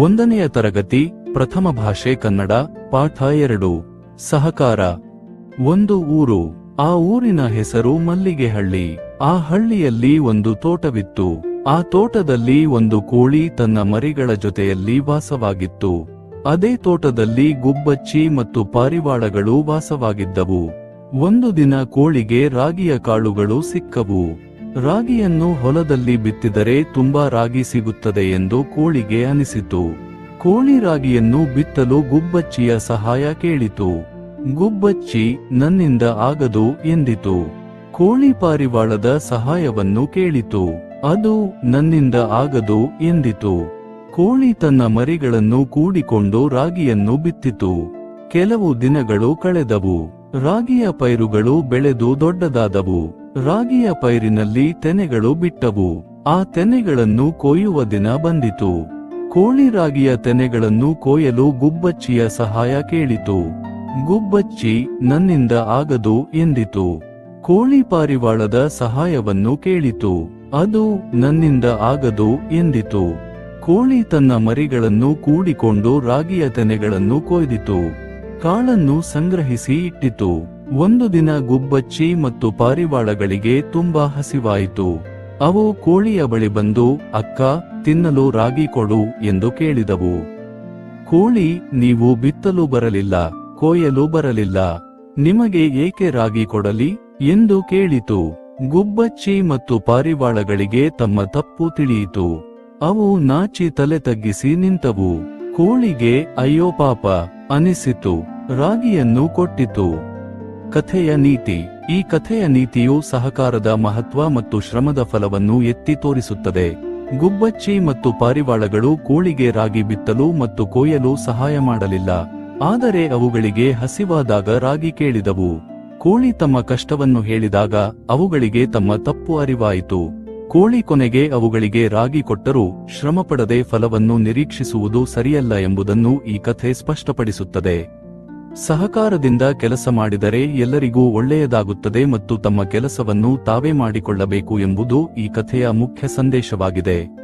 ಒಂದನೆಯ ತರಗತಿ, ಪ್ರಥಮ ಭಾಷೆ ಕನ್ನಡ, ಪಾಠ ಎರಡು. ಸಹಕಾರ. ಒಂದು ಊರು. ಆ ಊರಿನ ಹೆಸರು ಮಲ್ಲಿಗೆಹಳ್ಳಿ. ಆ ಹಳ್ಳಿಯಲ್ಲಿ ಒಂದು ತೋಟವಿತ್ತು. ಆ ತೋಟದಲ್ಲಿ ಒಂದು ಕೋಳಿ ತನ್ನ ಮರಿಗಳ ಜೊತೆಯಲ್ಲಿ ವಾಸವಾಗಿತ್ತು. ಅದೇ ತೋಟದಲ್ಲಿ ಗುಬ್ಬಚ್ಚಿ ಮತ್ತು ಪಾರಿವಾಳಗಳು ವಾಸವಾಗಿದ್ದವು. ಒಂದು ದಿನ ಕೋಳಿಗೆ ರಾಗಿಯ ಕಾಳುಗಳು ಸಿಕ್ಕವು. ರಾಗಿಯನ್ನು ಹೊಲದಲ್ಲಿ ಬಿತ್ತಿದರೆ ತುಂಬಾ ರಾಗಿ ಸಿಗುತ್ತದೆ ಎಂದು ಕೋಳಿಗೆ ಅನಿಸಿತು. ಕೋಳಿ ರಾಗಿಯನ್ನು ಬಿತ್ತಲು ಗುಬ್ಬಚ್ಚಿಯ ಸಹಾಯ ಕೇಳಿತು. ಗುಬ್ಬಚ್ಚಿ ನನ್ನಿಂದ ಆಗದು ಎಂದಿತು. ಕೋಳಿ ಪಾರಿವಾಳದ ಸಹಾಯವನ್ನು ಕೇಳಿತು. ಅದು ನನ್ನಿಂದ ಆಗದು ಎಂದಿತು. ಕೋಳಿ ತನ್ನ ಮರಿಗಳನ್ನು ಕೂಡಿಕೊಂಡು ರಾಗಿಯನ್ನು ಬಿತ್ತಿತು. ಕೆಲವು ದಿನಗಳು ಕಳೆದವು. ರಾಗಿಯ ಪೈರುಗಳು ಬೆಳೆದು ದೊಡ್ಡದಾದವು. ರಾಗಿಯ ಪೈರಿನಲ್ಲಿ ತೆನೆಗಳು ಬಿಟ್ಟವು. ಆ ತೆನೆಗಳನ್ನು ಕೊಯ್ಯುವ ದಿನ ಬಂದಿತು. ಕೋಳಿ ರಾಗಿಯ ತೆನೆಗಳನ್ನು ಕೊಯ್ಯಲು ಗುಬ್ಬಚ್ಚಿಯ ಸಹಾಯ ಕೇಳಿತು. ಗುಬ್ಬಚ್ಚಿ ನನ್ನಿಂದ ಆಗದು ಎಂದಿತು. ಕೋಳಿ ಪಾರಿವಾಳದ ಸಹಾಯವನ್ನು ಕೇಳಿತು. ಅದು ನನ್ನಿಂದ ಆಗದು ಎಂದಿತು. ಕೋಳಿ ತನ್ನ ಮರಿಗಳನ್ನು ಕೂಡಿಕೊಂಡು ರಾಗಿಯ ತೆನೆಗಳನ್ನು ಕೊಯ್ದಿತು. ಕಾಳನ್ನು ಸಂಗ್ರಹಿಸಿ ಇಟ್ಟಿತು. ಒಂದು ದಿನ ಗುಬ್ಬಚ್ಚಿ ಮತ್ತು ಪಾರಿವಾಳಗಳಿಗೆ ತುಂಬಾ ಹಸಿವಾಯಿತು. ಅವು ಕೋಳಿಯ ಬಳಿ ಬಂದು, ಅಕ್ಕ, ತಿನ್ನಲು ರಾಗಿ ಕೊಡು ಎಂದು ಕೇಳಿದವು. ಕೋಳಿ, ನೀವು ಬಿತ್ತಲು ಬರಲಿಲ್ಲ, ಕೊಯ್ಯಲು ಬರಲಿಲ್ಲ. ನಿಮಗೆ ಏಕೆ ರಾಗಿ ಕೊಡಲಿ? ಎಂದು ಕೇಳಿತು. ಗುಬ್ಬಚ್ಚಿ ಮತ್ತು ಪಾರಿವಾಳಗಳಿಗೆ ತಮ್ಮ ತಪ್ಪು ತಿಳಿಯಿತು. ಅವು ನಾಚಿ ತಲೆ ತಗ್ಗಿಸಿ ನಿಂತವು. ಕೋಳಿಗೆ, ಅಯ್ಯೋ ಪಾಪ, ಅನಿಸಿತು. ರಾಗಿಯನ್ನು ಕೊಟ್ಟಿತು. ಕಥೆಯ ನೀತಿ. ಈ ಕಥೆಯ ನೀತಿಯು ಸಹಕಾರದ ಮಹತ್ವ ಮತ್ತು ಶ್ರಮದ ಫಲವನ್ನು ಎತ್ತಿ ತೋರಿಸುತ್ತದೆ. ಗುಬ್ಬಚ್ಚಿ ಮತ್ತು ಪಾರಿವಾಳಗಳು ಕೋಳಿಗೆ ರಾಗಿ ಬಿತ್ತಲು ಮತ್ತು ಕೊಯ್ಯಲು ಸಹಾಯ ಮಾಡಲಿಲ್ಲ. ಆದರೆ ಅವುಗಳಿಗೆ ಹಸಿವಾದಾಗ ರಾಗಿ ಕೇಳಿದವು. ಕೋಳಿ ತಮ್ಮ ಕಷ್ಟವನ್ನು ಹೇಳಿದಾಗ ಅವುಗಳಿಗೆ ತಮ್ಮ ತಪ್ಪು ಅರಿವಾಯಿತು. ಕೋಳಿ ಕೊನೆಗೆ ಅವುಗಳಿಗೆ ರಾಗಿ ಕೊಟ್ಟರೂ ಶ್ರಮಪಡದೆ ಫಲವನ್ನು ನಿರೀಕ್ಷಿಸುವುದು ಸರಿಯಲ್ಲ ಎಂಬುದನ್ನು ಈ ಕಥೆ ಸ್ಪಷ್ಟಪಡಿಸುತ್ತದೆ. ಸಹಕಾರದಿಂದ ಕೆಲಸ ಮಾಡಿದರೆ ಎಲ್ಲರಿಗೂ ಒಳ್ಳೆಯದಾಗುತ್ತದೆ ಮತ್ತು ತಮ್ಮ ಕೆಲಸವನ್ನು ತಾವೇ ಮಾಡಿಕೊಳ್ಳಬೇಕು ಎಂಬುದು ಈ ಕಥೆಯ ಮುಖ್ಯ ಸಂದೇಶವಾಗಿದೆ.